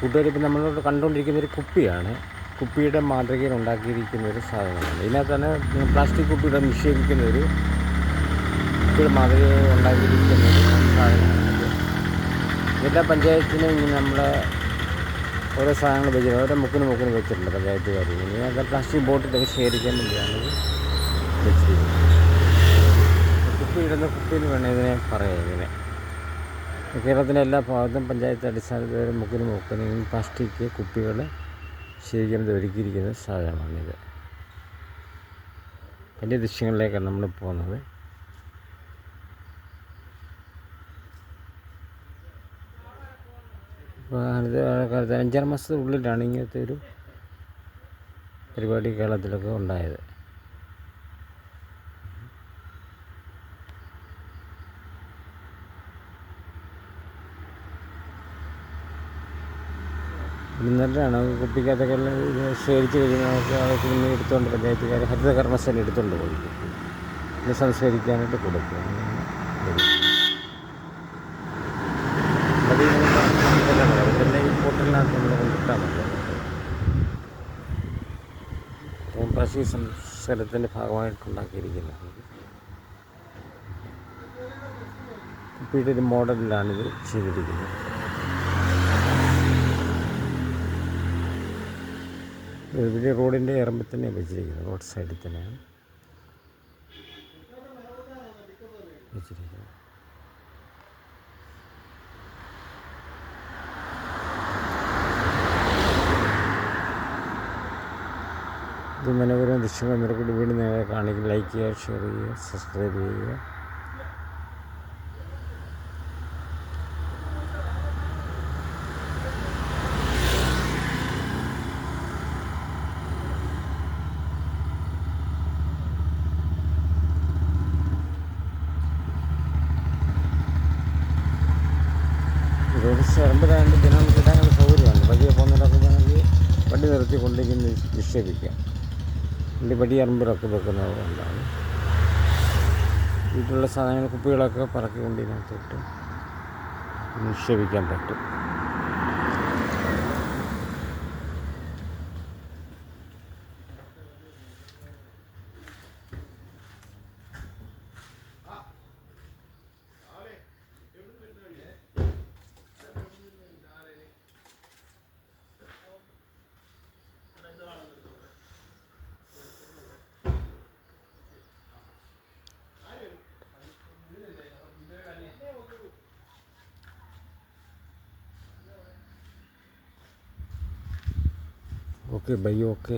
കൂട്ടുകാർ ഇപ്പം നമ്മളോട് കണ്ടുകൊണ്ടിരിക്കുന്ന ഒരു കുപ്പിയാണ്. കുപ്പിയുടെ മാതൃകയിൽ ഉണ്ടാക്കിയിരിക്കുന്ന ഒരു സാധനമാണ്. ഇതിനകത്ത് തന്നെ പ്ലാസ്റ്റിക് കുപ്പിയുടെ നിക്ഷേപിക്കുന്ന ഒരു കുപ്പിയുടെ മാതൃകയിൽ ഉണ്ടാക്കിയിരിക്കുന്ന ഒരു സാധനമാണ് എല്ലാ പഞ്ചായത്തിനും ഇങ്ങനെ നമ്മൾ ഓരോ സാധനങ്ങൾ വെച്ചിട്ടുണ്ട്. ഓരോ മുക്കിന് മുക്കിന് വെച്ചിട്ടുണ്ട് പഞ്ചായത്തുകാർ ഇങ്ങനെ പ്ലാസ്റ്റിക് ബോട്ടിലൊക്കെ ശേഖരിക്കാൻ വേണ്ടിയാണ് വെച്ചിരിക്കുന്നത്. കുപ്പിയിടുന്ന കുപ്പിയിൽ വേണം ഇതിനെ പറയാം ഇതിനെ. കേരളത്തിലെ എല്ലാ ഭാഗത്തും പഞ്ചായത്ത് അടിസ്ഥാനത്തിൽ മുക്കിന് മുക്കിന് പ്ലാസ്റ്റിക് കുപ്പികൾ ശേഖരിക്കുന്നത് ഒരുക്കിയിരിക്കുന്ന സാധനമാണിത് വലിയ ദൃശ്യങ്ങളിലേക്കാണ് നമ്മൾ പോകുന്നത്. അഞ്ചാറ് മാസത്തിനുള്ളിലാണ് ഇങ്ങനത്തെ ഒരു പരിപാടി കേരളത്തിലൊക്കെ ഉണ്ടായത്. എന്നിട്ടാണ് കുപ്പിക്കകത്തൊക്കെ ശേഖരിച്ച് നമുക്ക് അതൊക്കെ ഇന്ന് എടുത്തുകൊണ്ട് പഞ്ചായത്തുകാർ ഹരിത കർമ്മസേന എടുത്തുകൊണ്ട് പോയി. ഇത് സംസ്കരിക്കാനായിട്ട് കൊടുക്കും. ഇതെല്ലാം ഈ ഭാഗമായിട്ടുണ്ടാക്കിയിരിക്കുന്നത് കുപ്പിയുടെ ഒരു മോഡലിലാണിത് ചെയ്തിരിക്കുന്നത്. ഇവിടെ റോഡിന്റെ ഇറമ്പിൽ തന്നെയാണ് വെച്ചിരിക്കുന്നത് റോഡ് സൈഡിൽ തന്നെയാണ്. വെച്ചിരിക്കുന്നത്. ഇത് മനോഹരം ദൃശ്യങ്ങൾ നിരക്കൂടി വീണ്ടും നേരെ കാണിക്കുക ലൈക്ക് ചെയ്യുക ഷെയർ ചെയ്യുക സബ്സ്ക്രൈബ് ചെയ്യുക. റോഡ് ദിനം ജനം കിട്ടാനുള്ള സൗകര്യമാണ്. പടിയെ പോകുന്നവരൊക്കെ വേണമെങ്കിൽ വണ്ടി നിർത്തി കൊണ്ടിരിക്കുന്ന നിക്ഷേപിക്കാം. വണ്ടി പടി അറമ്പിലൊക്കെ വെക്കുന്നതുകൊണ്ടാണ്. വീട്ടിലുള്ള സാധനങ്ങൾ കുപ്പികളൊക്കെ പറക്കി കൊണ്ട് ഇതിനകത്തോട്ട് നിക്ഷേപിക്കാൻ പറ്റും. Okay bye okay